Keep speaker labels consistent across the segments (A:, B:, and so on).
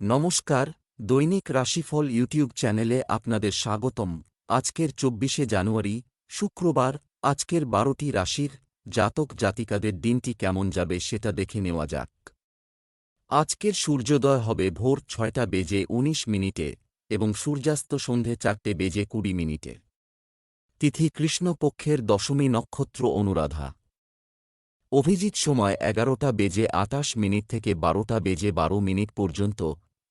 A: নমস্কার, দৈনিক রাশিফল ইউটিউব চ্যানেলে আপনাদের স্বাগতম। আজকের চব্বিশে জানুয়ারি, শুক্রবার, আজকের বারোটি রাশির জাতক জাতিকাদের দিনটি কেমন যাবে সেটা দেখে নেওয়া যাক। আজকের সূর্যোদয় হবে ভোর ছয়টা বেজে ১৯ মিনিটে এবং সূর্যাস্ত সন্ধে চারটে বেজে কুড়ি মিনিটে। তিথি কৃষ্ণপক্ষের দশমী নক্ষত্র অনুরাধা। অভিজিৎ সময় এগারোটা বেজে আটাশ মিনিট থেকে বারোটা বেজে বারো মিনিট পর্যন্ত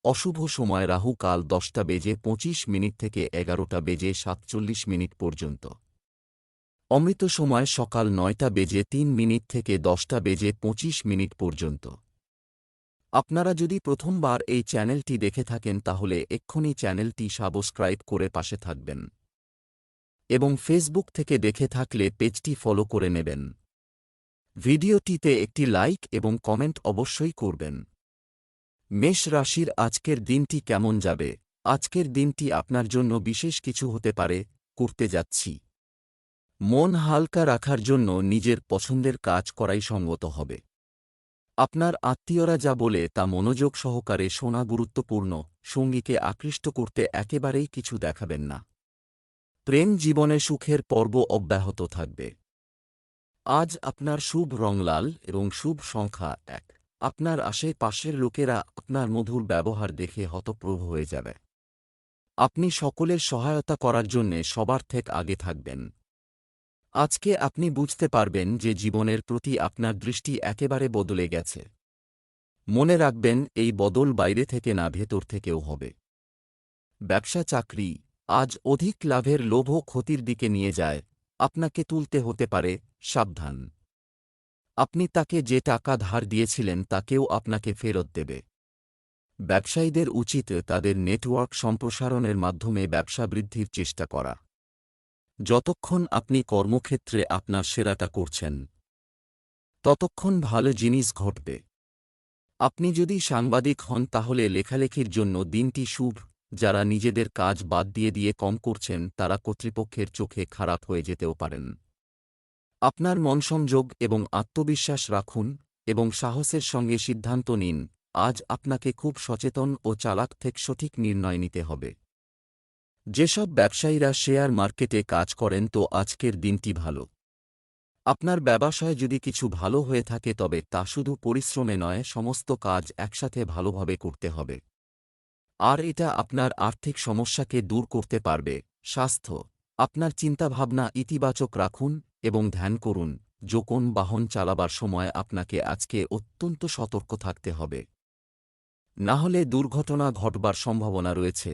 A: অশুভ সময় রাহু কাল দশটা বেজে পঁচিশ মিনিট থেকে এগারোটা বেজে সাতচল্লিশ মিনিট পর্যন্ত। অমৃত সময় সকাল নয়টা বেজে তিন মিনিট থেকে দশটা বেজে পঁচিশ মিনিট পর্যন্ত। আপনারা যদি প্রথমবার এই চ্যানেলটি দেখে থাকেন তাহলে এক্ষুনি চ্যানেলটি সাবস্ক্রাইব করে পাশে থাকবেন। এবং ফেসবুক থেকে দেখে থাকলে পেজটি ফলো করে নেবেন। ভিডিওটিতে একটি লাইক এবং কমেন্ট অবশ্যই করবেন। মেষ রাশির আজকের দিনটি কেমন যাবে? আজকের দিনটি আপনার জন্য বিশেষ কিছু হতে পারে, করতে যাচ্ছি। মন হালকা রাখার জন্য নিজের পছন্দের কাজ করাই সঙ্গত হবে। আপনার আত্মীয়রা যা বলে তা মনোযোগ সহকারে শোনা গুরুত্বপূর্ণ, সঙ্গীকে আকৃষ্ট করতে একেবারেই কিছু দেখাবেন না। প্রেম জীবনে সুখের পর্ব অব্যাহত থাকবে। আজ আপনার শুভ রং লাল এবং শুভ সংখ্যা এক। আপনার আশেপাশের লোকেরা আপনার মধুর ব্যবহার দেখে হতপ্রভ হয়ে যাবে। আপনি সকলের সহায়তা করার জন্যে সবার থেকে আগে থাকবেন। আজকে আপনি বুঝতে পারবেন যে জীবনের প্রতি আপনার দৃষ্টি একেবারে বদলে গেছে। মনে রাখবেন, এই বদল বাইরে থেকে না ভেতর থেকেও হবে। ব্যবসা চাকরি, আজ অধিক লাভের লোভ ক্ষতির দিকে নিয়ে যায়। আপনাকে তুলতে হতে পারে সাবধান। আপনি তাকে যে টাকা ধার দিয়েছিলেন তাকেও আপনাকে ফেরত দেবে। ব্যবসায়ীদের উচিত তাদের নেটওয়ার্ক সম্প্রসারণের মাধ্যমে ব্যবসা বৃদ্ধির চেষ্টা করা। যতক্ষণ আপনি কর্মক্ষেত্রে আপনার সেরাটা করছেন, ততক্ষণ ভালো জিনিস ঘটবে। আপনি যদি সাংবাদিক হন তাহলে লেখালেখির জন্য দিনটি শুভ, যারা নিজেদের কাজ বাদ দিয়ে দিয়ে কম করছেন তারা কর্তৃপক্ষের চোখে খারাপ হয়ে যেতেও পারেন। আপনার মনসংযোগ এবং আত্মবিশ্বাস রাখুন এবং সাহসের সঙ্গে সিদ্ধান্ত নিন, আজ আপনাকে খুব সচেতন ও চালাক থেকে সঠিক নির্ণয় নিতে হবে। যেসব ব্যবসায়ীরা শেয়ার মার্কেটে কাজ করেন তো আজকের দিনটি ভালো। আপনার ব্যবসায় যদি কিছু ভালো হয়ে থাকে তবে তা শুধু পরিশ্রমে নয়, সমস্ত কাজ একসাথে ভালোভাবে করতে হবে। আর এটা আপনার আর্থিক সমস্যাকে দূর করতে পারবে। স্বাস্থ্য, আপনার চিন্তাভাবনা ইতিবাচক রাখুন এবং ধ্যান করুন যোকোন বাহন চালাবার সময় আপনাকে আজকে অত্যন্ত সতর্ক থাকতে হবে। না হলে দুর্ঘটনা ঘটবার সম্ভাবনা রয়েছে।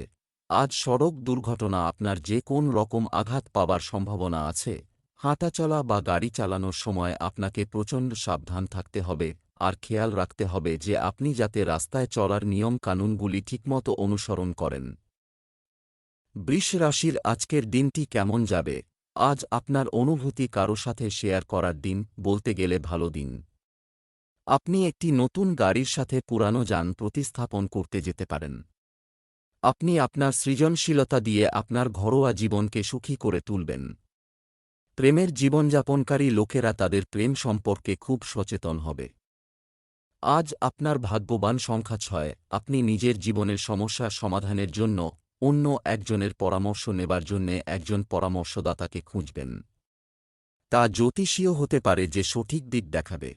A: আজ সড়ক দুর্ঘটনা আপনার যে কোন রকম আঘাত পাবার সম্ভাবনা আছে, হাঁটাচলা বা গাড়ি চালানোর সময় আপনাকে প্রচণ্ড সাবধান থাকতে হবে, আর খেয়াল রাখতে হবে যে আপনি যাতে রাস্তায় চলার নিয়ম কানুনগুলি ঠিকমতো অনুসরণ করেন। বৃষ রাশির আজকের দিনটি কেমন যাবে? আজ আপনার অনুভূতি কারও সাথে শেয়ার করার দিন, বলতে গেলে ভালো দিন। আপনি একটি নতুন গাড়ির সাথে পুরানো যান প্রতিস্থাপন করতে যেতে পারেন। আপনি আপনার সৃজনশীলতা দিয়ে আপনার ঘরোয়া জীবনকে সুখী করে তুলবেন। প্রেমের জীবনযাপনকারী লোকেরা তাদের প্রেম সম্পর্কে খুব সচেতন হবে। আজ আপনার ভাগ্যবান সংখ্যা ছয়, আপনি নিজের জীবনের সমস্যা সমাধানের জন্য অন্য একজনের পরামর্শ নেবার জন্যে একজন পরামর্শদাতাকে খুঁজবেন। তা জ্যোতিষীয় হতে পারে যে সঠিক দিক দেখাবে।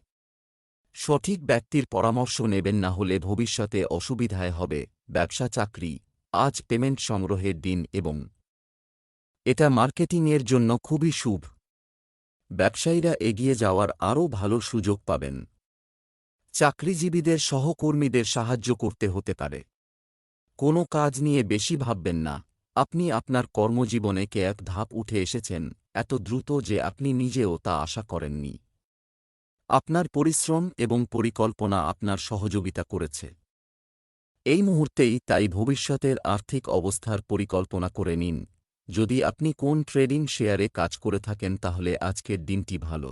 A: সঠিক ব্যক্তির পরামর্শ নেবেন না হলে ভবিষ্যতে অসুবিধায় হবে, ব্যবসা, চাকরি, আজ পেমেন্ট সংগ্রহের দিন এবং এটা মার্কেটিংয়ের জন্য খুবই শুভ। ব্যবসায়ীরা এগিয়ে যাওয়ার আরও ভালো সুযোগ পাবেন। চাকরিজীবীদের সহকর্মীদের সাহায্য করতে হতে পারে। কোনো কাজ নিয়ে বেশি ভাববেন না। আপনি আপনার কর্মজীবনে কে এক ধাপ উঠে এসেছেন, এত দ্রুত যে আপনি নিজেও তা আশা করেননি। আপনার পরিশ্রম এবং পরিকল্পনা আপনার সহযোগিতা করেছে। এই মুহূর্তেই তাই ভবিষ্যতের আর্থিক অবস্থার পরিকল্পনা করে নিন। যদি আপনি কোন ট্রেডিং শেয়ারে কাজ করে থাকেন তাহলে আজকের দিনটি ভালো।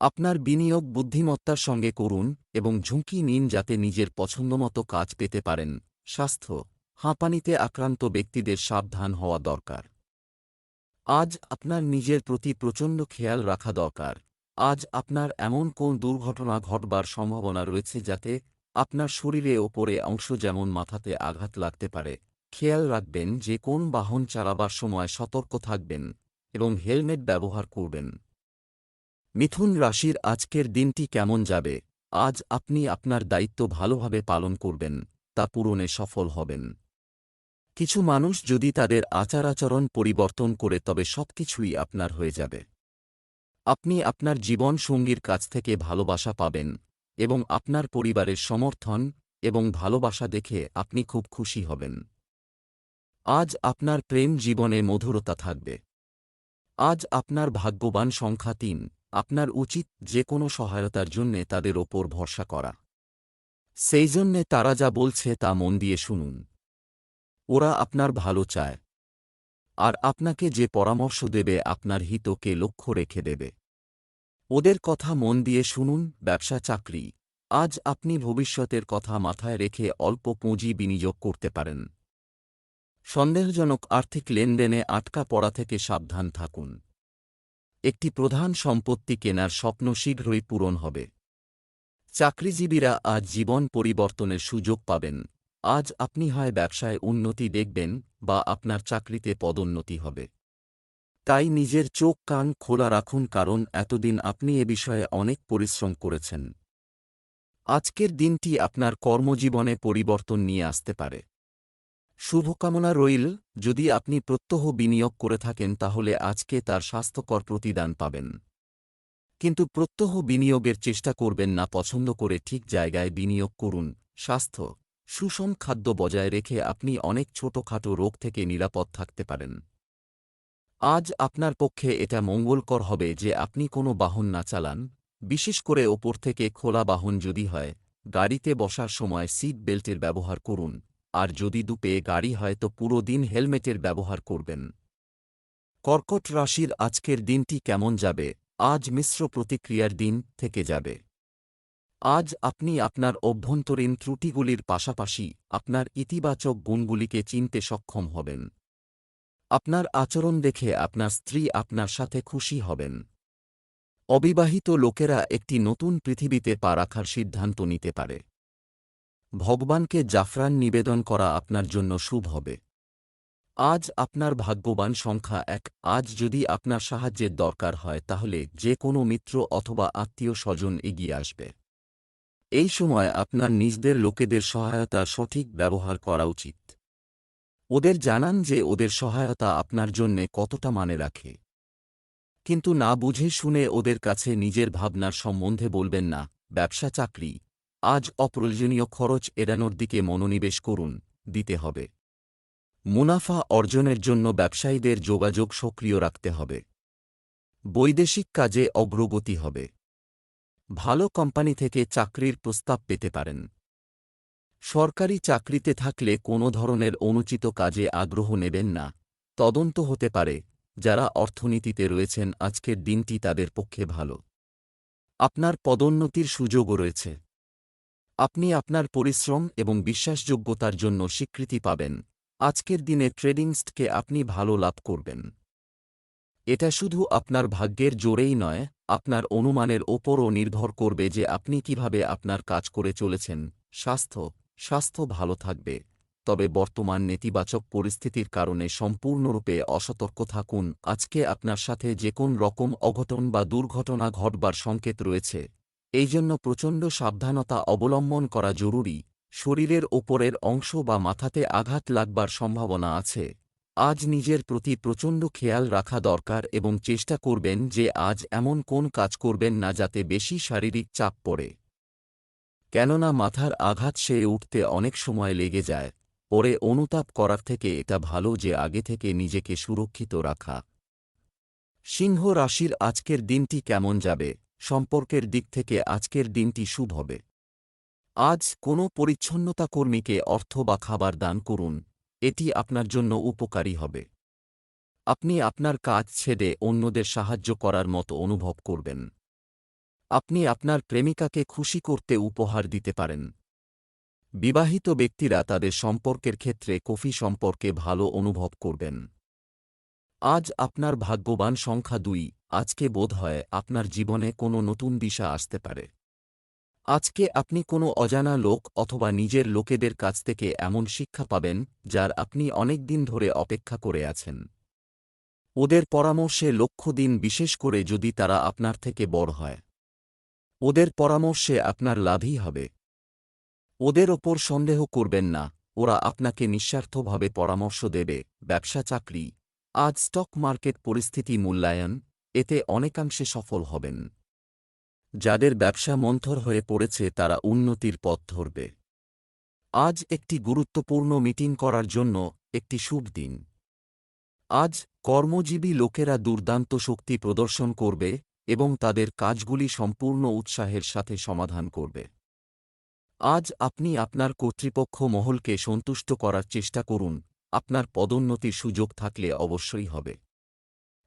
A: আপনার বিনিয়োগ বুদ্ধিমত্তার সঙ্গে করুন এবং ঝুঁকি নিন যাতে নিজের পছন্দমতো কাজ পেতে পারেন। স্বাস্থ্য, হাঁপানিতে আক্রান্ত ব্যক্তিদের সাবধান হওয়া দরকার। আজ আপনার নিজের প্রতি প্রচণ্ড খেয়াল রাখা দরকার। আজ আপনার এমন কোন দুর্ঘটনা ঘটবার সম্ভাবনা রয়েছে যাতে আপনার শরীরে ওপরে অংশ যেমন মাথাতে আঘাত লাগতে পারে, খেয়াল রাখবেন যে কোন বাহন চালাবার সময় সতর্ক থাকবেন এবং হেলমেট ব্যবহার করবেন। মিথুন রাশির আজকের দিনটি কেমন যাবে? আজ আপনি আপনার দায়িত্ব ভালোভাবে পালন করবেন। তা পূরণে সফল হবেন। কিছু মানুষ যদি তাদের আচার আচরণ পরিবর্তন করে তবে সবকিছুই আপনার হয়ে যাবে। আপনি আপনার জীবন সঙ্গীর কাছ থেকে ভালোবাসা পাবেন এবং আপনার পরিবারের সমর্থন এবং ভালোবাসা দেখে আপনি খুব খুশি হবেন। আজ আপনার প্রেম জীবনে মধুরতা থাকবে। আজ আপনার ভাগ্যবান সংখ্যা তিন। আপনার উচিত যে কোনো সহায়তার জন্যে তাদের ওপর ভরসা করা। সেই জন্যে তারা যা বলছে তা মন দিয়ে শুনুন। ওরা আপনার ভালো চায়। আর আপনাকে যে পরামর্শ দেবে আপনার হিতকে লক্ষ্য রেখে দেবে। ওদের কথা মন দিয়ে শুনুন, ব্যবসা চাকরি। আজ আপনি ভবিষ্যতের কথা মাথায় রেখে অল্প পুঁজি বিনিয়োগ করতে পারেন। সন্দেহজনক আর্থিক লেনদেনে আটকা পড়া থেকে সাবধান থাকুন। একটি প্রধান সম্পত্তি কেনার স্বপ্ন শীঘ্রই পূরণ হবে। চাকরিজীবীরা আজ জীবন পরিবর্তনের সুযোগ পাবেন। আজ আপনি হয় ব্যবসায় উন্নতি দেখবেন বা আপনার চাকরিতে পদোন্নতি হবে। তাই নিজের চোখ কান খোলা রাখুন কারণ এতদিন আপনি এ বিষয়ে অনেক পরিশ্রম করেছেন। আজকের দিনটি আপনার কর্মজীবনে পরিবর্তন নিয়ে আসতে পারে। শুভকামনা রইল, যদি আপনি প্রত্যহ বিনিয়োগ করে থাকেন তাহলে আজকে তার স্বাস্থ্যকর প্রতিদান পাবেন। কিন্তু প্রত্যহ বিনিয়োগের চেষ্টা করবেন না, পছন্দ করে ঠিক জায়গায় বিনিয়োগ করুন। স্বাস্থ্য, সুষম খাদ্য বজায় রেখে আপনি অনেক ছোটখাটো রোগ থেকে নিরাপদ থাকতে পারেন। আজ আপনার পক্ষে এটা মঙ্গলকর হবে যে আপনি কোনো বাহন না চালান। বিশেষ করে ওপর থেকে খোলা বাহন যদি হয়, গাড়িতে বসার সময় সিট বেল্টের ব্যবহার করুন। আর যদি দুপে গাড়ি হয় তো পুরো দিন হেলমেটের ব্যবহার করবেন। কর্কট রাশির আজকের দিনটি কেমন যাবে? আজ মিশ্র প্রতিক্রিয়ার দিন থেকে যাবে। আজ আপনি আপনার অভ্যন্তরীণ ত্রুটিগুলির পাশাপাশি আপনার ইতিবাচক গুণগুলিকে চিনতে সক্ষম হবেন। আপনার আচরণ দেখে আপনার স্ত্রী আপনার সাথে খুশি হবেন। অবিবাহিত লোকেরা একটি নতুন পৃথিবীতে পা রাখার সিদ্ধান্ত নিতে পারে। ভগবানকে জাফরান নিবেদন করা আপনার জন্য শুভ হবে। আজ আপনার ভাগ্যবান সংখ্যা এক। আজ যদি আপনার সাহায্যের দরকার হয়, তাহলে যে কোনো মিত্র অথবা আত্মীয় স্বজন এগিয়ে আসবে। এই সময় আপনার নিজদের লোকেদের সহায়তা সঠিক ব্যবহার করা উচিত। ওদের জানান যে ওদের সহায়তা আপনার জন্যে কতটা মানে রাখে। কিন্তু না বুঝে শুনে ওদের কাছে নিজের ভাবনার সম্বন্ধে বলবেন না, ব্যবসা চাকরি। আজ অপ্রয়োজনীয় খরচ এড়ানোর দিকে মনোনিবেশ করুন, দিতে হবে। মুনাফা অর্জনের জন্য ব্যবসায়ীদের যোগাযোগ সক্রিয় রাখতে হবে। বৈদেশিক কাজে অগ্রগতি হবে। ভালো কোম্পানি থেকে চাকরির প্রস্তাব পেতে পারেন। সরকারি চাকরিতে থাকলে কোনো ধরনের অনুচিত কাজে আগ্রহ নেবেন না। তদন্ত হতে পারে, যারা অর্থনীতিতে রয়েছেন আজকের দিনটি তাদের পক্ষে ভালো। আপনার পদোন্নতির সুযোগও রয়েছে। আপনি আপনার পরিশ্রম এবং বিশ্বাসযোগ্যতার জন্য স্বীকৃতি পাবেন। আজকের দিনে ট্রেডিংসকে আপনি ভালো লাভ করবেন। এটা শুধু আপনার ভাগ্যের জোরেই নয়, আপনার অনুমানের ওপরও নির্ভর করবে যে আপনি কীভাবে আপনার কাজ করে চলেছেন। স্বাস্থ্য স্বাস্থ্য ভালো থাকবে। তবে বর্তমান নেতিবাচক পরিস্থিতির কারণে সম্পূর্ণরূপে অসতর্ক থাকুন। আজকে আপনার সাথে যে কোন রকম অঘটন বা দুর্ঘটনা ঘটবার সংকেত রয়েছে, এই জন্য প্রচণ্ড সাবধানতা অবলম্বন করা জরুরি। শরীরের ওপরের অংশ বা মাথাতে আঘাত লাগবার সম্ভাবনা আছে। আজ নিজের প্রতি প্রচণ্ড খেয়াল রাখা দরকার এবং চেষ্টা করবেন যে আজ এমন কোন কাজ করবেন না যাতে বেশি শারীরিক চাপ পড়ে। কেননা মাথার আঘাত সে উঠতে অনেক সময় লেগে যায়। পরে অনুতাপ করার থেকে এটা ভালো যে আগে থেকে নিজেকে সুরক্ষিত রাখা। সিংহ রাশির আজকের দিনটি কেমন যাবে? সম্পর্কের দিক থেকে আজকের দিনটি শুভ হবে। আজ কোনো পরিচ্ছন্নতা কর্মীকে অর্থ বা খাবার দান করুন, এটি আপনার জন্য উপকারী হবে। আপনি আপনার কাজ ছেড়ে অন্যদের সাহায্য করার মতো অনুভব করবেন। আপনি আপনার প্রেমিকাকে খুশি করতে উপহার দিতে পারেন। বিবাহিত ব্যক্তিরা তাদের সম্পর্কের ক্ষেত্রে কফি সম্পর্কে ভালো অনুভব করবেন। আজ আপনার ভাগ্যবান সংখ্যা দুই, আজকে বোধ হয় আপনার জীবনে কোনো নতুন দিশা আসতে পারে। আজকে আপনি কোনো অজানা লোক অথবা নিজের লোকেদের কাছ থেকে এমন শিক্ষা পাবেন, যার আপনি অনেক দিন ধরে অপেক্ষা করে আছেন। ওদের পরামর্শে লক্ষ্য দিন বিশেষ করে যদি তারা আপনার থেকে বড় হয়। ওদের পরামর্শে আপনার লাভই হবে। ওদের ওপর সন্দেহ করবেন না, ওরা আপনাকে নিঃস্বার্থভাবে পরামর্শ দেবে, ব্যবসা চাকরি, আজ স্টক মার্কেট পরিস্থিতি মূল্যায়ন, এতে অনেকাংশে সফল হবেন। যাদের ব্যবসা মন্থর হয়ে পড়েছে তারা উন্নতির পথ ধরবে। আজ একটি গুরুত্বপূর্ণ মিটিং করার জন্য একটি শুভ দিন। আজ কর্মজীবী লোকেরা দুর্দান্ত শক্তি প্রদর্শন করবে এবং তাদের কাজগুলি সম্পূর্ণ উৎসাহের সাথে সমাধান করবে। আজ আপনি আপনার কর্তৃপক্ষ মহলকে সন্তুষ্ট করার চেষ্টা করুন, আপনার পদোন্নতির সুযোগ থাকলে অবশ্যই হবে।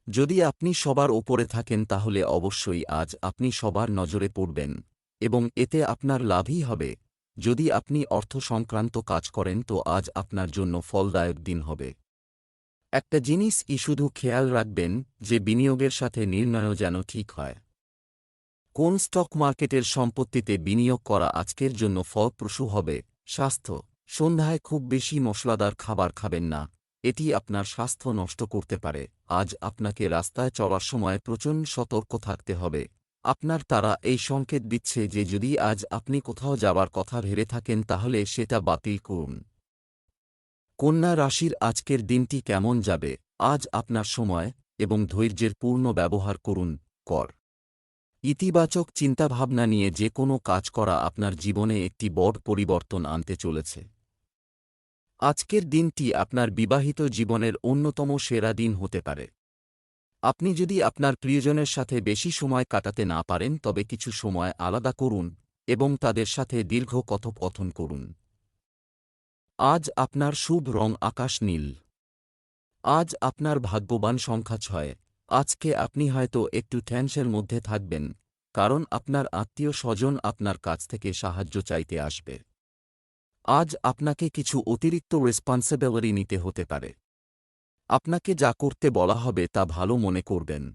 A: যদি আপনি সবার ওপরে থাকেন তাহলে অবশ্যই আজ আপনি সবার নজরে পড়বেন, এবং এতে আপনার লাভই হবে। যদি আপনি অর্থ সংক্রান্ত কাজ করেন তো আজ আপনার জন্য ফলদায়ক দিন হবে। একটা জিনিস ই শুধু খেয়াল রাখবেন যে বিনিয়োগের সাথে নির্ণয়ও যেন ঠিক হয়। কোন স্টক মার্কেটের সম্পত্তিতে বিনিয়োগ করা আজকের জন্য ফলপ্রসূ হবে? স্বাস্থ্য। সন্ধ্যায় খুব বেশি মশলাদার খাবার খাবেন না। এটি আপনার স্বাস্থ্য নষ্ট করতে পারে। আজ আপনাকে রাস্তায় চলার সময় প্রচণ্ড সতর্ক থাকতে হবে। আপনার তারা এই সংকেত দিচ্ছে যে যদি আজ আপনি কোথাও যাবার কথা ভেবে থাকেন তাহলে সেটা বাতিল করুন। কন্যা রাশির আজকের দিনটি কেমন যাবে? আজ আপনার সময় এবং ধৈর্যের পূর্ণ ব্যবহার করুন। কর। ইতিবাচক চিন্তাভাবনা নিয়ে যে কোনো কাজ করা আপনার জীবনে একটি বড় পরিবর্তন আনতে চলেছে। আজকের দিনটি আপনার বিবাহিত জীবনের অন্যতম সেরা দিন হতে পারে। আপনি যদি আপনার প্রিয়জনের সাথে বেশি সময় কাটাতে না পারেন, তবে কিছু সময় আলাদা করুন এবং তাদের সাথে দীর্ঘ কথোপকথন করুন। আজ আপনার শুভ রং আকাশ নীল। আজ আপনার ভাগ্যবান সংখ্যা ছয়। আজকে আপনি হয়তো একটু টেনশনের মধ্যে থাকবেন, কারণ আপনার আত্মীয় স্বজন আপনার কাছ থেকে সাহায্য চাইতে আসবে। আজ আপনাকে কিছু অতিরিক্ত রেসপন্সিবিলিটি নিতে হতে পারে। আপনাকে যা করতে বলা হবে তা ভালো মনে করবেন।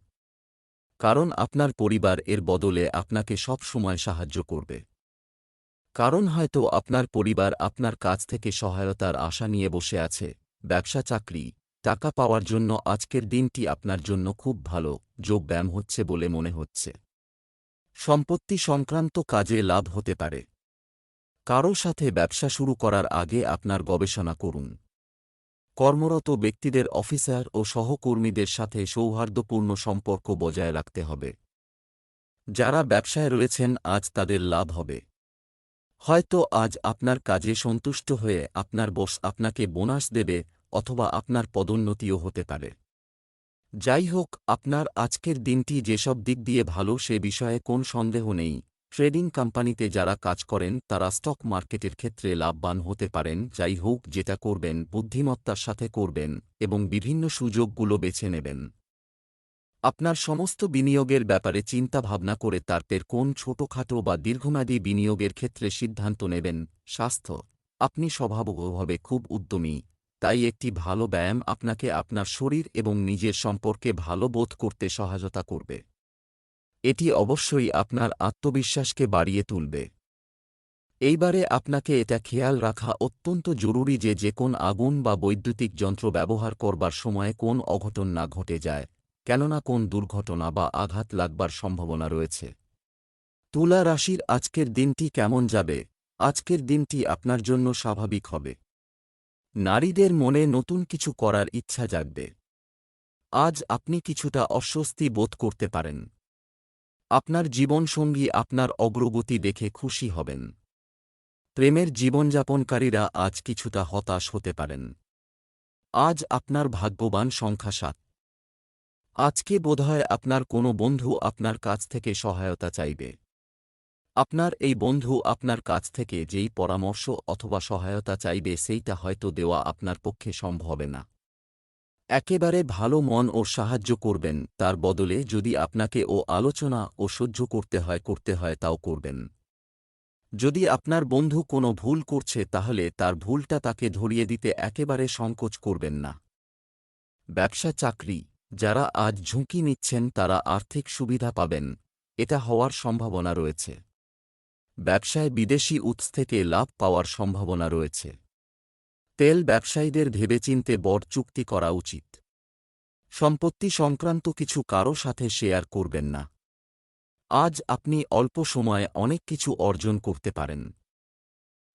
A: কারণ আপনার পরিবার এর বদলে আপনাকে সব সময় সাহায্য করবে। কারণ হয়তো আপনার পরিবার আপনার কাছ থেকে সহায়তার আশা নিয়ে বসে আছে, ব্যবসা, চাকরি, টাকা পাওয়ার জন্য আজকের দিনটি আপনার জন্য খুব ভালো যোগব্যায়াম হচ্ছে বলে মনে হচ্ছে। সম্পত্তি সংক্রান্ত কাজে লাভ হতে পারে। কারও সাথে ব্যবসা শুরু করার আগে আপনার গবেষণা করুন। কর্মরত ব্যক্তিদের অফিসার ও সহকর্মীদের সাথে সৌহার্দ্যপূর্ণ সম্পর্ক বজায় রাখতে হবে। যারা ব্যবসায় রয়েছেন, আজ তাদের লাভ হবে। হয়তো আজ আপনার কাজে সন্তুষ্ট হয়ে আপনার বস আপনাকে বোনাস দেবে অথবা আপনার পদোন্নতিও হতে পারে। যাই হোক, আপনার আজকের দিনটি যেসব দিক দিয়ে ভালো সে বিষয়ে কোন সন্দেহ নেই। ট্রেডিং কোম্পানিতে যারা কাজ করেন, তারা স্টক মার্কেটের ক্ষেত্রে লাভবান হতে পারেন, যাই হোক যেটা করবেন, বুদ্ধিমত্তার সাথে করবেন, এবং বিভিন্ন সুযোগগুলো বেছে নেবেন। আপনার সমস্ত বিনিয়োগের ব্যাপারে চিন্তা ভাবনা করে তারপর কোন ছোটখাটো বা দীর্ঘমেয়াদী বিনিয়োগের ক্ষেত্রে সিদ্ধান্ত নেবেন, স্বাস্থ্য। আপনি স্বভাবগতভাবে খুব উদ্যমী, তাই একটি ভালো ব্যায়াম আপনাকে আপনার শরীর এবং নিজের সম্পর্কে ভালো বোধ করতে সহায়তা করবে। এটি অবশ্যই আপনার আত্মবিশ্বাসকে বাড়িয়ে তুলবে। এইবারে আপনাকে এটা খেয়াল রাখা অত্যন্ত জরুরি যে যে কোন আগুন বা বৈদ্যুতিক যন্ত্র ব্যবহার করবার সময়ে কোন অঘটন না ঘটে যায়, কেননা কোন দুর্ঘটনা বা আঘাত লাগবার সম্ভাবনা রয়েছে। তুলা রাশির আজকের দিনটি কেমন যাবে? আজকের দিনটি আপনার জন্য স্বাভাবিক হবে। নারীদের মনে নতুন কিছু করার ইচ্ছা জাগবে। আজ আপনি কিছুটা অস্বস্তি বোধ করতে পারেন। আপনার জীবনসঙ্গী আপনার অগ্রগতি দেখে খুশি হবেন। প্রেমের জীবনযাপনকারীরা আজ কিছুটা হতাশ হতে পারেন। আজ আপনার ভাগ্যবান সংখ্যা সাত। আজকে বোধহয় আপনার কোনো বন্ধু আপনার কাছ থেকে সহায়তা চাইবে। আপনার এই বন্ধু আপনার কাছ থেকে যেই পরামর্শ অথবা সহায়তা চাইবে সেইটা হয়তো দেওয়া আপনার পক্ষে সম্ভবে না। একেবারে ভালো মন ও সাহায্য করবেন, তার বদলে যদি আপনাকে ও আলোচনা ও সহ্য করতে হয় করতে হয়, তাও করবেন। যদি আপনার বন্ধু কোনো ভুল করছে, তাহলে তার ভুলটা তাকে ধরিয়ে দিতে একেবারে সংকোচ করবেন না। ব্যবসা চাকরি, যারা আজ ঝুঁকি নিচ্ছেন, তারা আর্থিক সুবিধা পাবেন, এটা হওয়ার সম্ভাবনা রয়েছে। ব্যবসায় বিদেশি উৎস থেকে লাভ পাওয়ার সম্ভাবনা রয়েছে। তেল ব্যবসায়ীদের ভেবেচিন্তে বড় চুক্তি করা উচিত। সম্পত্তি সংক্রান্ত কিছু কারও সাথে শেয়ার করবেন না। আজ আপনি অল্প সময়ে অনেক কিছু অর্জন করতে পারেন।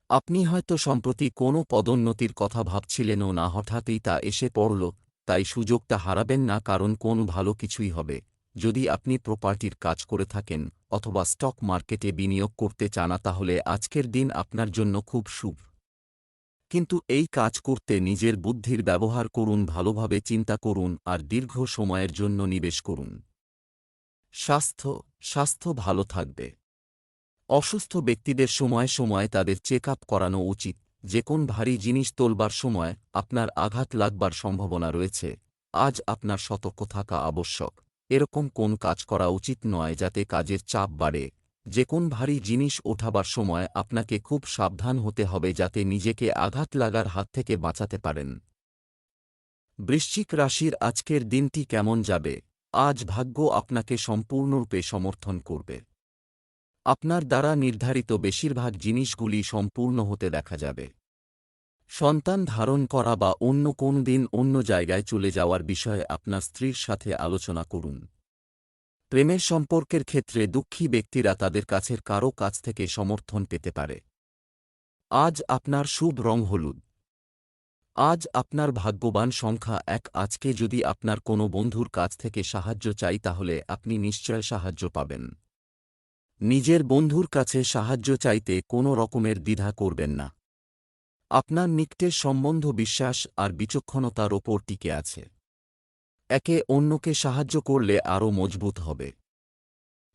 A: আপনি হয়তো সম্প্রতি কোনো পদোন্নতির কথা ভাবছিলেনও না হঠাৎই তা এসে পড়ল, তাই সুযোগটা হারাবেন না কারণ কোন ভালো কিছুই হবে। যদি আপনি প্রপার্টির কাজ করে থাকেন অথবা স্টক মার্কেটে বিনিয়োগ করতে চানা তাহলে আজকের দিন আপনার জন্য খুব শুভ। কিন্তু এই কাজ করতে নিজের বুদ্ধির ব্যবহার করুন, ভালোভাবে চিন্তা করুন আর দীর্ঘ সময়ের জন্য নিবেশ করুন। স্বাস্থ্য স্বাস্থ্য ভালো থাকবে। অসুস্থ ব্যক্তিদের সময় সময় তাদের চেক আপ করানো উচিত। যে কোন ভারী জিনিস তোলবার সময় আপনার আঘাত লাগবার সম্ভাবনা রয়েছে। আজ আপনার সতর্ক থাকা আবশ্যক। এরকম কোন কাজ করা উচিত নয় যাতে কাজের চাপ বাড়ে। যে কোন ভারী জিনিস ওঠাবার সময় আপনাকে খুব সাবধান হতে হবে যাতে নিজেকে আঘাত লাগার হাত থেকে বাঁচাতে পারেন। বৃশ্চিক রাশির আজকের দিনটি কেমন যাবে? আজ ভাগ্য আপনাকে সম্পূর্ণরূপে সমর্থন করবে। আপনার দ্বারা নির্ধারিত বেশিরভাগ জিনিসগুলি সম্পূর্ণ হতে দেখা যাবে। সন্তান ধারণ করা বা অন্য কোন দিন অন্য জায়গায় চলে যাওয়ার বিষয়ে আপনার স্ত্রীর সাথে আলোচনা করুন। প্রেমের সম্পর্কের ক্ষেত্রে দুঃখী ব্যক্তিরা তাদের কাছের কারও কাছ থেকে সমর্থন পেতে পারে। আজ আপনার শুভ রং হলুদ। আজ আপনার ভাগ্যবান সংখ্যা এক। আজকে যদি আপনার কোনো বন্ধুর কাছ থেকে সাহায্য চাই, তাহলে আপনি নিশ্চয় সাহায্য পাবেন। নিজের বন্ধুর কাছে সাহায্য চাইতে কোনো রকমের দ্বিধা করবেন না। আপনার নিকটের সম্বন্ধ বিশ্বাস আর বিচক্ষণতার ওপর টিকে আছে। একে অন্যকে সাহায্য করলে আরও মজবুত হবে।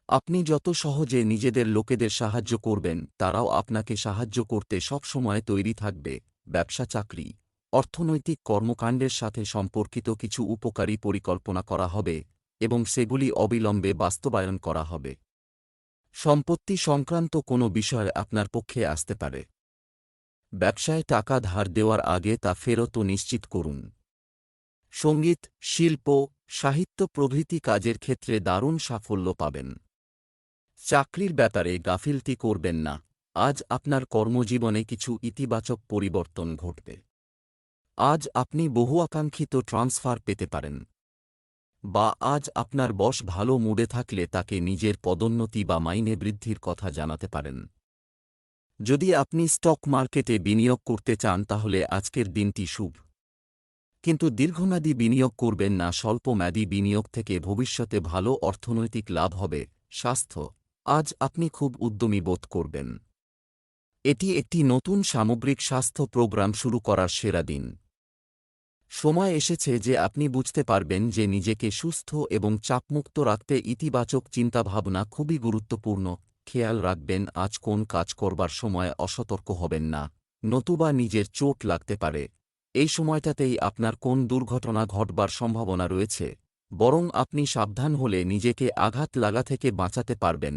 A: আপনি যত সহজে নিজেদের লোকেদের সাহায্য করবেন, তারাও আপনাকে সাহায্য করতে সবসময় তৈরি থাকবে। ব্যবসা চাকরি, অর্থনৈতিক কর্মকাণ্ডের সাথে সম্পর্কিত কিছু উপকারী পরিকল্পনা করা হবে এবং সেগুলি অবিলম্বে বাস্তবায়ন করা হবে। সম্পত্তি সংক্রান্ত কোনো বিষয় আপনার পক্ষে আসতে পারে। ব্যবসায় টাকা ধার দেওয়ার আগে তা ফেরতও নিশ্চিত করুন। সংগীত, শিল্প, সাহিত্য প্রভৃতি কাজের ক্ষেত্রে দারুণ সাফল্য পাবেন। চাকরির ব্যাপারে গাফিলতি করবেন না। আজ আপনার কর্মজীবনে কিছু ইতিবাচক পরিবর্তন ঘটবে। আজ আপনি বহু আকাঙ্ক্ষিত ট্রান্সফার পেতে পারেন। বা আজ আপনার বস ভালো মুডে থাকলে তাকে নিজের পদোন্নতি বা মাইনে বৃদ্ধির কথা জানাতে পারেন। যদি আপনি স্টক মার্কেটে বিনিয়োগ করতে চান তাহলে আজকের দিনটি শুভ। কিন্তু দীর্ঘমেয়াদী বিনিয়োগ করবেন না স্বল্প স্বল্পমেয়াদী বিনিয়োগ থেকে ভবিষ্যতে ভালো অর্থনৈতিক লাভ হবে, স্বাস্থ্য। আজ আপনি খুব উদ্যমী বোধ করবেন। এটি একটি নতুন সামগ্রিক স্বাস্থ্য প্রোগ্রাম শুরু করার সেরা দিন। সময় এসেছে যে আপনি বুঝতে পারবেন যে নিজেকে সুস্থ এবং চাপমুক্ত রাখতে ইতিবাচক চিন্তাভাবনা খুবই গুরুত্বপূর্ণ। খেয়াল রাখবেন, আজ কোন কাজ করবার সময় অসতর্ক হবেন না, নতুবা নিজের চোট লাগতে পারে। এই সময়টাতেই আপনার কোন দুর্ঘটনা ঘটবার সম্ভাবনা রয়েছে, বরং আপনি সাবধান হলে নিজেকে আঘাত লাগা থেকে বাঁচাতে পারবেন।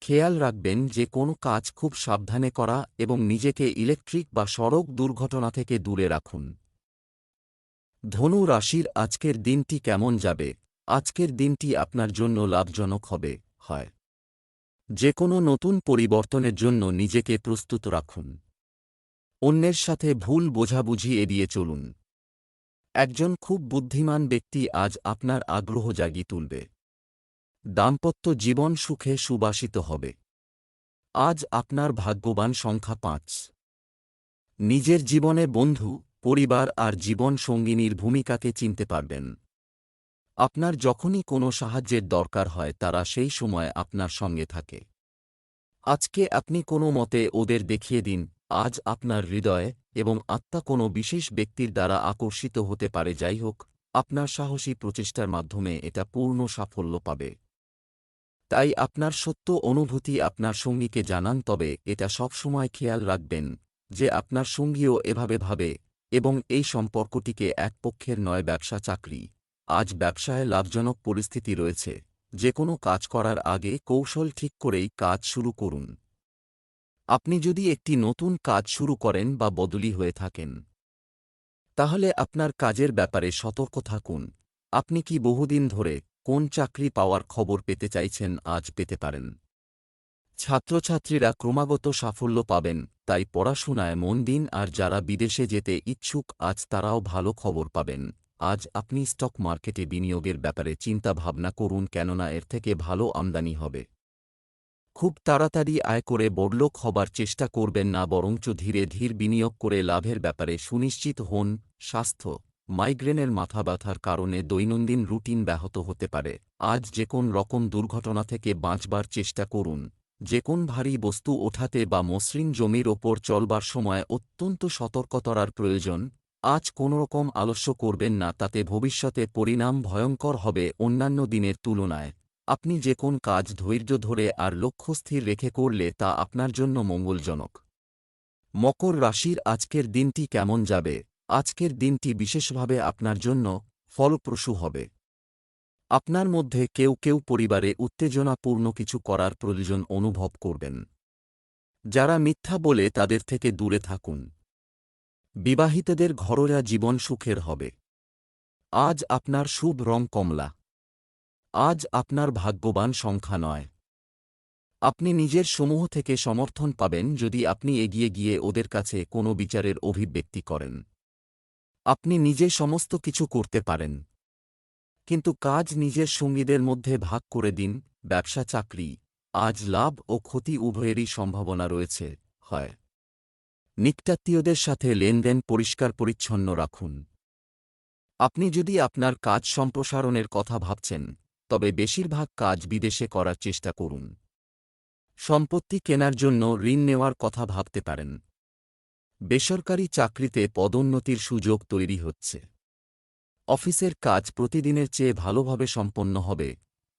A: খেয়াল রাখবেন যে কোনো কাজ খুব সাবধানে করা এবং নিজেকে ইলেকট্রিক বা সড়ক দুর্ঘটনা থেকে দূরে রাখুন। ধনু রাশির আজকের দিনটি কেমন যাবে? আজকের দিনটি আপনার জন্য লাভজনক হবে, হয়। যে কোনো নতুন পরিবর্তনের জন্য নিজেকে প্রস্তুত রাখুন। অন্যের সাথে ভুল বোঝাবুঝি এড়িয়ে চলুন। একজন খুব বুদ্ধিমান ব্যক্তি আজ আপনার আগ্রহ জাগিয়ে তুলবে। দাম্পত্য জীবন সুখে সুবাসিত হবে। আজ আপনার ভাগ্যবান সংখ্যা পাঁচ। নিজের জীবনে বন্ধু, পরিবার আর জীবন সঙ্গিনীর ভূমিকাকে চিনতে পারবেন। আপনার যখনই কোনো সাহায্যের দরকার হয়, তারা সেই সময় আপনার সঙ্গে থাকে। আজকে আপনি কোনো মতে ওদের দেখিয়ে দিন আজ আপনার হৃদয় এবং আত্মা কোনো বিশেষ ব্যক্তির দ্বারা আকর্ষিত হতে পারে যাই হোক আপনার সাহসী প্রচেষ্টার মাধ্যমে এটা পূর্ণ সাফল্য পাবে। তাই আপনার সত্য অনুভূতি আপনার সঙ্গীকে জানান, তবে এটা সবসময় খেয়াল রাখবেন যে আপনার সঙ্গীও এভাবে ভাবে এবং এই সম্পর্কটিকে এক পক্ষের নয়, ব্যবসা চাকরি। আজ ব্যবসায় লাভজনক পরিস্থিতি রয়েছে। যে কোনো কাজ করার আগে কৌশল ঠিক করেই কাজ শুরু করুন। আপনি যদি একটি নতুন কাজ শুরু করেন বা বদলি হয়ে থাকেন, তাহলে আপনার কাজের ব্যাপারে সতর্ক থাকুন। আপনি কি বহুদিন ধরে কোন চাকরি পাওয়ার খবর পেতে চাইছেন আজ পেতে পারেন। ছাত্রছাত্রীরা ক্রমাগত সাফল্য পাবেন, তাই পড়াশোনায় মন দিন আর যারা বিদেশে যেতে ইচ্ছুক আজ তারাও ভালো খবর পাবেন। আজ আপনি স্টক মার্কেটে বিনিয়োগের ব্যাপারে চিন্তা ভাবনা করুন কেননা এর থেকে ভালো আমদানি হবে। খুব তাড়াতাড়ি আয় করে বড়লোক হবার চেষ্টা করবেন না, বরঞ্চ ধীরে ধীর বিনিয়োগ করে লাভের ব্যাপারে সুনিশ্চিত হন। স্বাস্থ্য, মাইগ্রেনের মাথা ব্যথার কারণে দৈনন্দিন রুটিন ব্যাহত হতে পারে। আজ যে কোন রকম দুর্ঘটনা থেকে বাঁচবার চেষ্টা করুন। যে কোন ভারী বস্তু ওঠাতে বা মসৃণ জমির ওপর চলবার সময় অত্যন্ত সতর্কতার প্রয়োজন। আজ কোনোরকম আলস্য করবেন না, তাতে ভবিষ্যতে পরিণাম ভয়ঙ্কর হবে অন্যান্য দিনের তুলনায়। আপনি যে কোন কাজ ধৈর্য ধরে আর লক্ষ্য স্থির রেখে করলে তা আপনার জন্য মঙ্গলজনক। মকর রাশির আজকের দিনটি কেমন যাবে? আজকের দিনটি বিশেষভাবে আপনার জন্য ফলপ্রসূ হবে। আপনার মধ্যে কেউ কেউ পরিবারে উত্তেজনাপূর্ণ কিছু করার প্রয়োজন অনুভব করবেন। যারা মিথ্যা বলে তাদের থেকে দূরে থাকুন। বিবাহিতদের ঘরোয়া জীবন সুখের হবে। আজ আপনার শুভ রং কমলা। আজ আপনার ভাগ্যবান সংখ্যা নয়। আপনি নিজের সমূহ থেকে সমর্থন পাবেন যদি আপনি এগিয়ে গিয়ে ওদের কাছে কোনো বিচারের অভিব্যক্তি করেন। আপনি নিজে সমস্ত কিছু করতে পারেন। কিন্তু কাজ নিজের সঙ্গীদের মধ্যে ভাগ করে দিন, ব্যবসা, চাকরি। আজ লাভ ও ক্ষতি উভয়েরই সম্ভাবনা রয়েছে, হয়। নিকটাত্মীয়দের সাথে লেনদেন পরিষ্কার পরিচ্ছন্ন রাখুন। আপনি যদি আপনার কাজ সম্প্রসারণের কথা ভাবছেন তবে বেশিরভাগ কাজ বিদেশে করার চেষ্টা করুন। সম্পত্তি কেনার জন্য ঋণ নেওয়ার কথা ভাবতে পারেন। বেসরকারি চাকরিতে পদোন্নতির সুযোগ তৈরি হচ্ছে। অফিসের কাজ প্রতিদিনের চেয়ে ভালোভাবে সম্পন্ন হবে।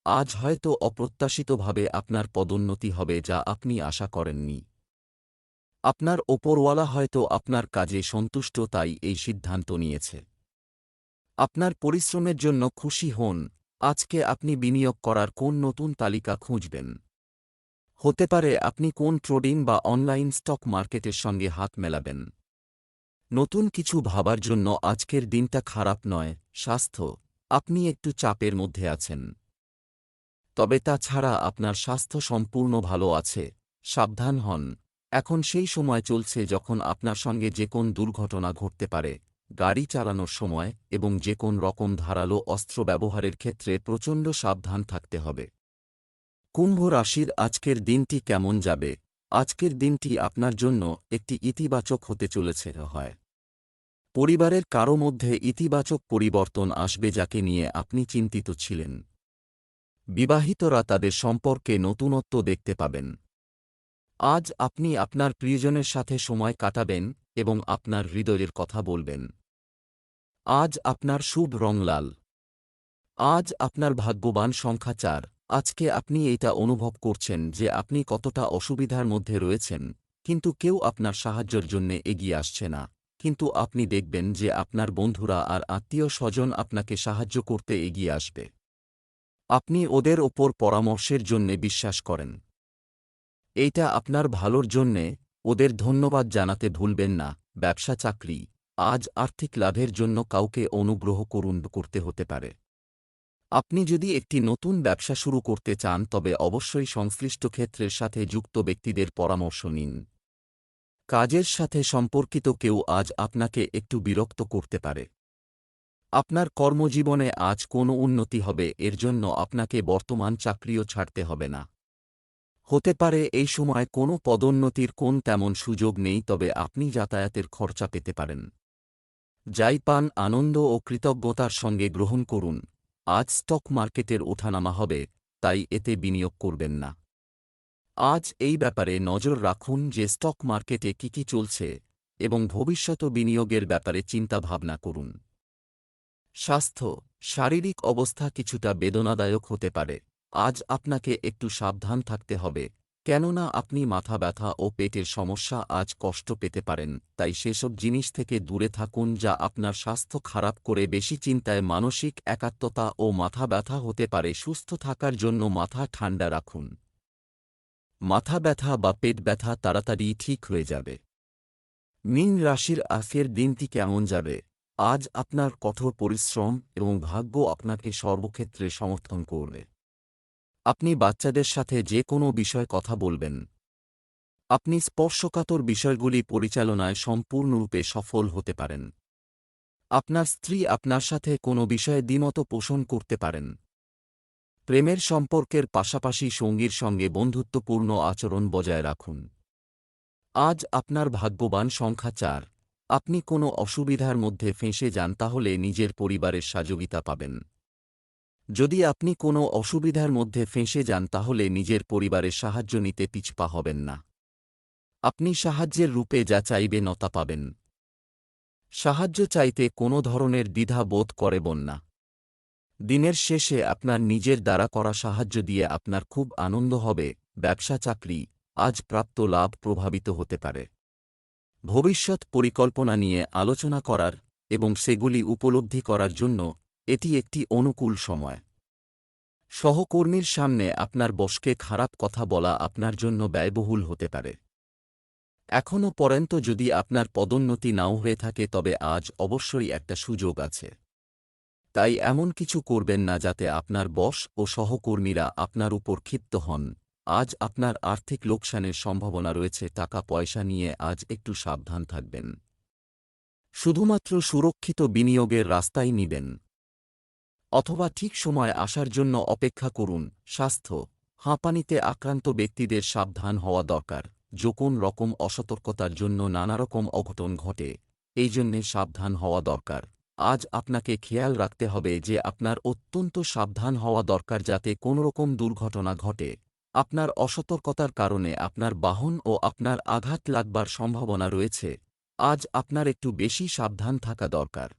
A: আজ হয়তো অপ্রত্যাশিতভাবে আপনার পদোন্নতি হবে যা আপনি আশা করেননি। আপনার ওপরওয়ালা হয়তো আপনার কাজে সন্তুষ্ট তাই এই সিদ্ধান্ত নিয়েছে। আপনার পরিশ্রমের জন্য খুশি হন আজকে আপনি বিনিয়োগ করার কোন নতুন তালিকা খুঁজবেন? হতে পারে আপনি কোন ট্রেডিং বা অনলাইন স্টক মার্কেটের সঙ্গে হাত মেলাবেন। নতুন কিছু ভাবার জন্য আজকের দিনটা খারাপ নয়, স্বাস্থ্য। আপনি একটু চাপের মধ্যে আছেন। তবে তা ছাড়া আপনার স্বাস্থ্য সম্পূর্ণ ভালো আছে। সাবধান হন। এখন সেই সময় চলছে যখন আপনার সঙ্গে যে কোন দুর্ঘটনা ঘটতে পারে। গাড়ি চালানোর সময় এবং যে কোন রকম ধারালো অস্ত্র ব্যবহারের ক্ষেত্রে প্রচণ্ড সাবধান থাকতে হবে। কুম্ভ রাশির আজকের দিনটি কেমন যাবে? আজকের দিনটি আপনার জন্য একটি ইতিবাচক হতে চলেছে হয়। পরিবারের কারও মধ্যে ইতিবাচক পরিবর্তন আসবে যাকে নিয়ে আপনি চিন্তিত ছিলেন। বিবাহিতরা তাদের সম্পর্কে নতুনত্ব দেখতে পাবেন। আজ আপনি আপনার প্রিয়জনের সাথে সময় কাটাবেন এবং আপনার হৃদয়ের কথা বলবেন। আজ আপনার শুভ রং লাল। আজ আপনার ভাগ্যবান সংখ্যা চার। আজকে আপনি এটা অনুভব করছেন যে আপনি কতটা অসুবিধার মধ্যে রয়েছেন, কিন্তু কেউ আপনার সাহায্যের জন্যে এগিয়ে আসছে না। কিন্তু আপনি দেখবেন যে আপনার বন্ধুরা আর আত্মীয় স্বজন আপনাকে সাহায্য করতে এগিয়ে আসবে। আপনি ওদের ওপর পরামর্শের জন্যে বিশ্বাস করেন। এইটা আপনার ভালোর জন্যে, ওদের ধন্যবাদ জানাতে ভুলবেন না, ব্যবসা চাকরি। আজ আর্থিক লাভের জন্য কাউকে অনুগ্রহ করুন করতে হতে পারে। আপনি যদি একটি নতুন ব্যবসা শুরু করতে চান, তবে অবশ্যই সংশ্লিষ্ট ক্ষেত্রের সাথে যুক্ত ব্যক্তিদের পরামর্শ নিন। কাজের সাথে সম্পর্কিত কেউ আজ আপনাকে একটু বিরক্ত করতে পারে। আপনার কর্মজীবনে আজ কোনো উন্নতি হবে, এর জন্য আপনাকে বর্তমান চাকরিও ছাড়তে হবে না। হতে পারে এই সময় কোনো পদোন্নতির কোন তেমন সুযোগ নেই, তবে আপনি যাতায়াতের খরচা পেতে পারেন। যাই পান আনন্দ ও কৃতজ্ঞতার সঙ্গে গ্রহণ করুন। আজ স্টক মার্কেটের ওঠানামা হবে, তাই এতে বিনিয়োগ করবেন না। আজ এই ব্যাপারে নজর রাখুন যে স্টক মার্কেটে কি কি চলছে এবং ভবিষ্যত বিনিয়োগের ব্যাপারে চিন্তা ভাবনা করুন। স্বাস্থ্য, শারীরিক অবস্থা কিছুটা বেদনাদায়ক হতে পারে। আজ আপনাকে একটু সাবধান থাকতে হবে। কেননা আপনি মাথা ব্যথা ও পেটের সমস্যা আজ কষ্ট পেতে পারেন, তাই সেসব জিনিস থেকে দূরে থাকুন যা আপনার স্বাস্থ্য খারাপ করে বেশি চিন্তায় মানসিক একাত্মতা ও মাথা ব্যথা হতে পারে। সুস্থ থাকার জন্য মাথা ঠান্ডা রাখুন। মাথা ব্যথা বা পেট ব্যথা তাড়াতাড়ি ঠিক হয়ে যাবে। মীন রাশির আফের দিনটি কেমন যাবে? আজ আপনার কঠোর পরিশ্রম এবং ভাগ্য আপনাকে সর্বক্ষেত্রে সমর্থন করবে। আপনি বাচ্চাদের সাথে যে কোনো বিষয় কথা বলবেন। আপনি স্পর্শকাতর বিষয়গুলি পরিচালনায় সম্পূর্ণরূপে সফল হতে পারেন। আপনার স্ত্রী আপনার সাথে কোনো বিষয়ে দ্বিমত পোষণ করতে পারেন। প্রেমের সম্পর্কের পাশাপাশি সঙ্গীর সঙ্গে বন্ধুত্বপূর্ণ আচরণ বজায় রাখুন। আজ আপনার ভাগ্যবান সংখ্যা চার। আপনি কোনো অসুবিধার মধ্যে ফেঁসে যান তাহলে নিজের পরিবারের সহযোগিতা পাবেন। যদি আপনি কোনো অসুবিধার মধ্যে ফেঁসে যান তাহলে নিজের পরিবারের সাহায্য নিতে পিছপা হবেন না। আপনি সাহায্যের রূপে যা চাইবে নতা পাবেন। সাহায্য চাইতে কোনো ধরনের দ্বিধা বোধ করবেন না। দিনের শেষে আপনার নিজের দ্বারা করা সাহায্য দিয়ে আপনার খুব আনন্দ হবে, ব্যবসা চাকরি, আজ প্রাপ্ত লাভ প্রভাবিত হতে পারে। ভবিষ্যৎ পরিকল্পনা নিয়ে আলোচনা করার এবং সেগুলি উপলব্ধি করার জন্য এটি একটি অনুকূল সময়। সহকর্মীর সামনে আপনার বসকে খারাপ কথা বলা আপনার জন্য ব্যয়বহুল হতে পারে। এখনও পর্যন্ত যদি আপনার পদোন্নতি নাও হয়ে থাকে তবে আজ অবশ্যই একটা সুযোগ আছে। তাই এমন কিছু করবেন না যাতে আপনার বস ও সহকর্মীরা আপনার উপর ক্ষিপ্ত হন। আজ আপনার আর্থিক লোকসানের সম্ভাবনা রয়েছে টাকা পয়সা নিয়ে আজ একটু সাবধান থাকবেন। শুধুমাত্র সুরক্ষিত বিনিয়োগের রাস্তাই নিবেন। অথবা ঠিক সময় আসার জন্য অপেক্ষা করুন। স্বাস্থ্য, হাঁপানিতে আক্রান্ত ব্যক্তিদের সাবধান হওয়া দরকার। যখন রকম অসতর্কতার জন্য নানারকম অঘটন ঘটে এই জন্যে সাবধান হওয়া দরকার। আজ আপনাকে খেয়াল রাখতে হবে যে আপনার অত্যন্ত সাবধান হওয়া দরকার যাতে কোনোরকম দুর্ঘটনা ঘটে। আপনার অসতর্কতার কারণে আপনার বাহন ও আপনার আঘাত লাগবার সম্ভাবনা রয়েছে। আজ আপনার একটু বেশি সাবধান থাকা দরকার।